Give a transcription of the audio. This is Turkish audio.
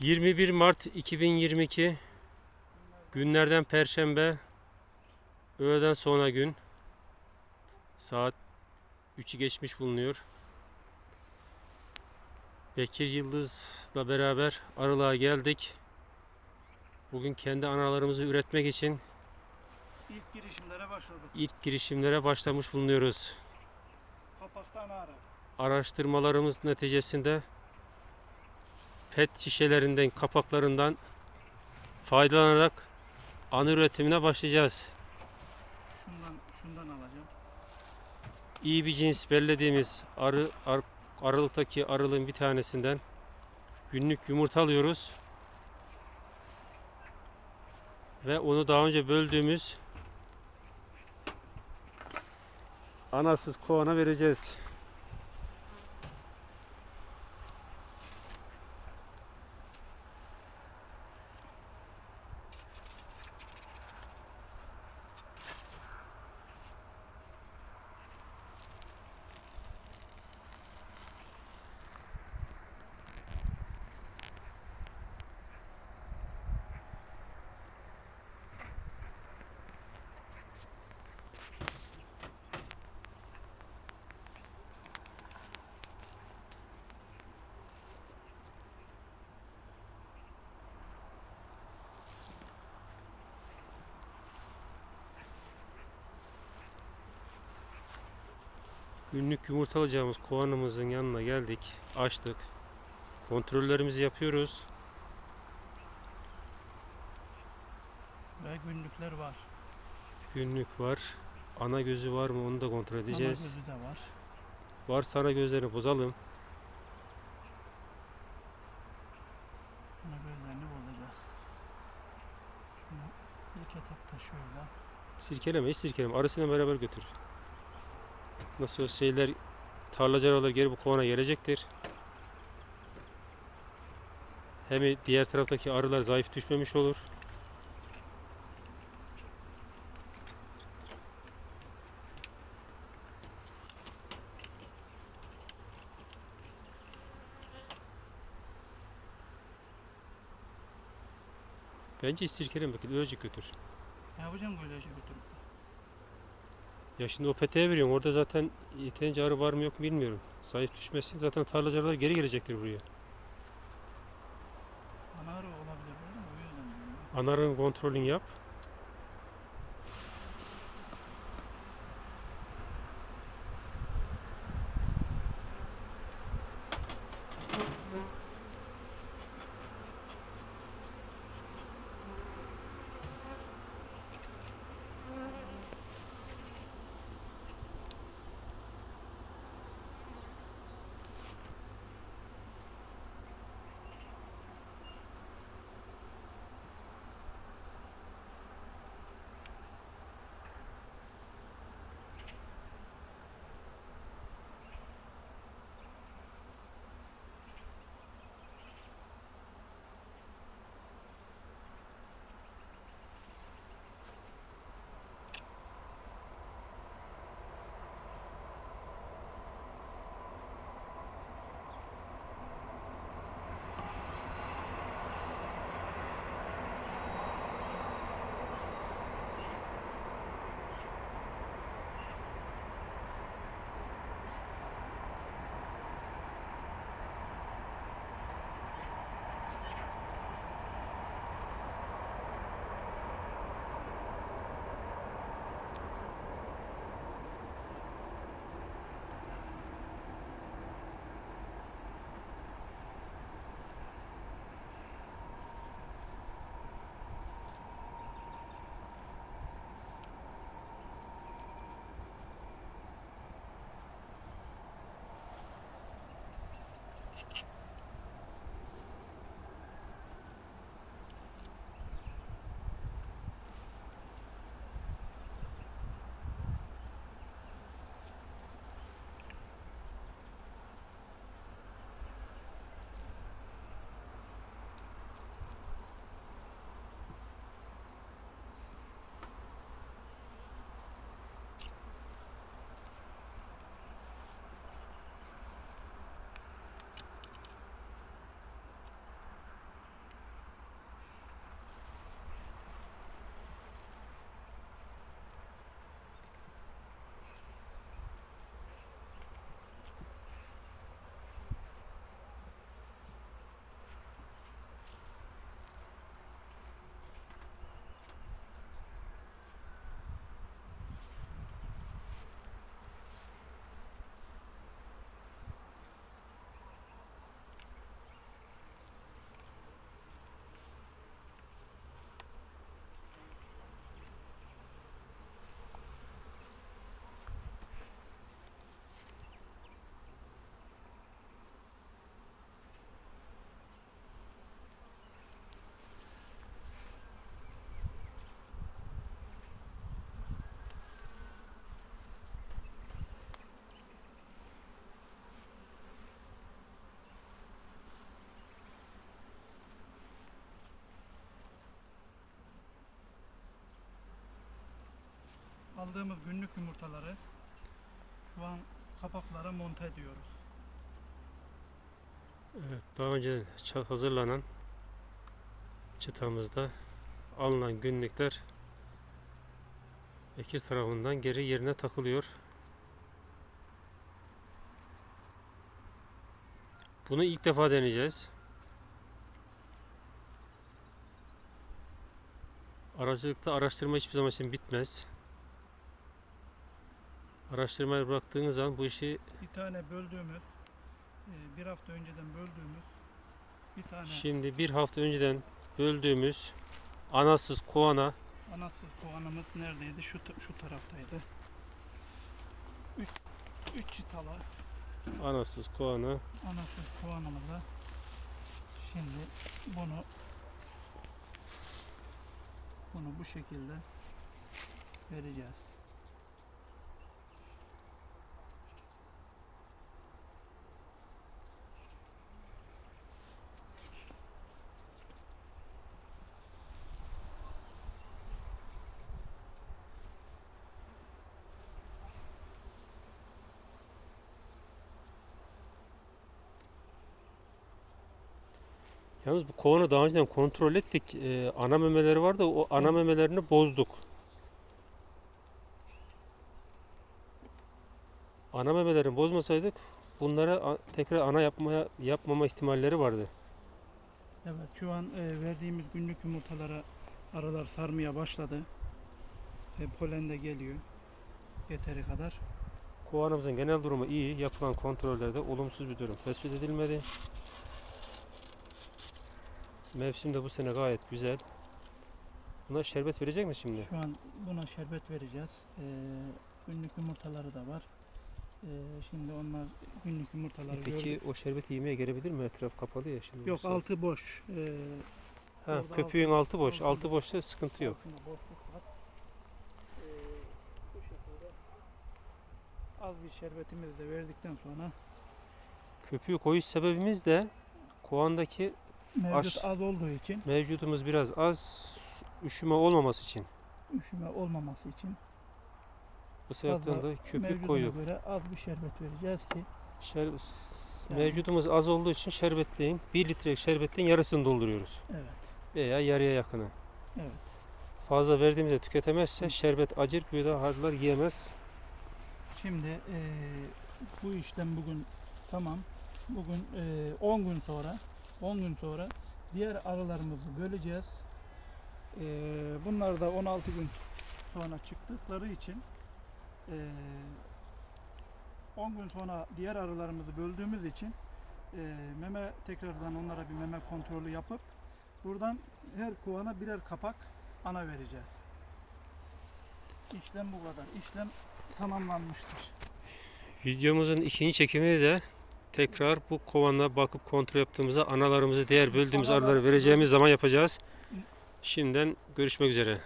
21 Mart 2022 günlerden Perşembe öğleden sonra gün saat 3'ü geçmiş bulunuyor. Bekir Yıldız'la beraber Arılığa geldik. Bugün kendi analarımızı üretmek için İlk girişimlere başladık. ilk girişimlere başlamış bulunuyoruz. Papaz'da ana arı. Araştırmalarımız neticesinde PET şişelerinden, kapaklarından faydalanarak anı üretimine başlayacağız. Şundan, şundan alacağım. İyi bir cins bellediğimiz arı ar, aralıktaki arılığın bir tanesinden günlük yumurta alıyoruz. Ve onu daha önce böldüğümüz anasız kovana vereceğiz. Günlük yumurta alacağımız kovanımızın yanına geldik. Açtık. Kontrollerimizi yapıyoruz. Ve günlükler var. Günlük var. Ana gözü var mı onu da kontrol edeceğiz. Ana gözü de var. Varsa ana gözlerini bozalım. Ana gözlerini bulacağız. Şunu ilk etapta şöyle. Sirkeleme hiç sirkeleme. Arısıyla beraber götür. Nasıl şeyler tarlacı aralar geri bu kovana gelecektir. Hem diğer taraftaki arılar zayıf düşmemiş olur. Bence hiç sirkeleme bakın. Ölecek götür. Ne yapacağım böylece götürüp? Ya şimdi o peteğe veriyorum. Orada zaten yeterince arı var mı yok mu bilmiyorum. Zayıf düşmesin zaten tarlacılar geri gelecektir buraya. Ana arı olabilir mi? O yüzden. Anarın kontrolünü yap. Aldığımız günlük yumurtaları şu an kapaklara monte ediyoruz. Evet, daha önce hazırlanan çıtamızda alınan günlükler Bekir tarafından geri yerine takılıyor. Bunu ilk defa deneyeceğiz. Aracılıkta araştırma hiçbir zaman için bitmez. Araştırmaya bıraktığınız zaman bu işi Bir tane böldüğümüz, e, bir hafta önceden böldüğümüz bir tane Şimdi bir hafta önceden böldüğümüz anasız kovana anasız kovanımız neredeydi? Şu şu taraftaydı. 3 3 çıtalı anasız kovana anasız kovanımıza şimdi bunu bunu bu şekilde vereceğiz. Yalnız bu kovanı daha önceden kontrol ettik. Ee, ana memeleri vardı. O ana memelerini bozduk. Ana memelerini bozmasaydık bunlara tekrar ana yapmaya yapmama ihtimalleri vardı. Evet şu an e, verdiğimiz günlük yumurtalara aralar sarmaya başladı. E, polen de geliyor. Yeteri kadar. Kovanımızın genel durumu iyi. Yapılan kontrollerde olumsuz bir durum tespit edilmedi. Mevsim de bu sene gayet güzel. Buna şerbet verecek mi şimdi? Şu an buna şerbet vereceğiz. E, günlük yumurtaları da var. E, şimdi onlar günlük yumurtaları Peki gördük. o şerbeti yemeye gelebilir mi? Etraf kapalı ya şimdi. Yok bu altı boş. E, Ha, köpüğün altı boş. altında- Altı boşta sıkıntı yok. boşluk var. E, bu şekilde az bir şerbetimizi de verdikten sonra Köpüğü koyuş sebebimiz de kovandaki mevcut Aş- az olduğu için mevcudumuz biraz az üşüme olmaması için. üşüme olmaması için Bu sebepten Fazla de köpük mevcuduna koyduk. göre az bir şerbet vereceğiz ki Şer- s- Yani- Mevcudumuz az olduğu için şerbetliğin 1 litre şerbetliğin yarısını dolduruyoruz. evet Veya yarıya yakını. Evet. Fazla verdiğimizde tüketemezse şerbet acır daha harlar yiyemez. şimdi eee, bu işlem bugün tamam bugün eee, 10 gün sonra 10 gün sonra diğer arılarımızı böleceğiz Eee, bunlar da 16 gün sonra çıktıkları için eee, 10 gün sonra diğer arılarımızı böldüğümüz için eee, meme tekrardan onlara bir meme kontrolü yapıp buradan her kovana birer kapak ana vereceğiz. İşlem bu kadar. İşlem tamamlanmıştır. Videomuzun ikinci çekimini de tekrar bu kovanla bakıp kontrol yaptığımızda analarımızı diğer böldüğümüz arıları vereceğimiz zaman yapacağız. Şimdiden görüşmek üzere.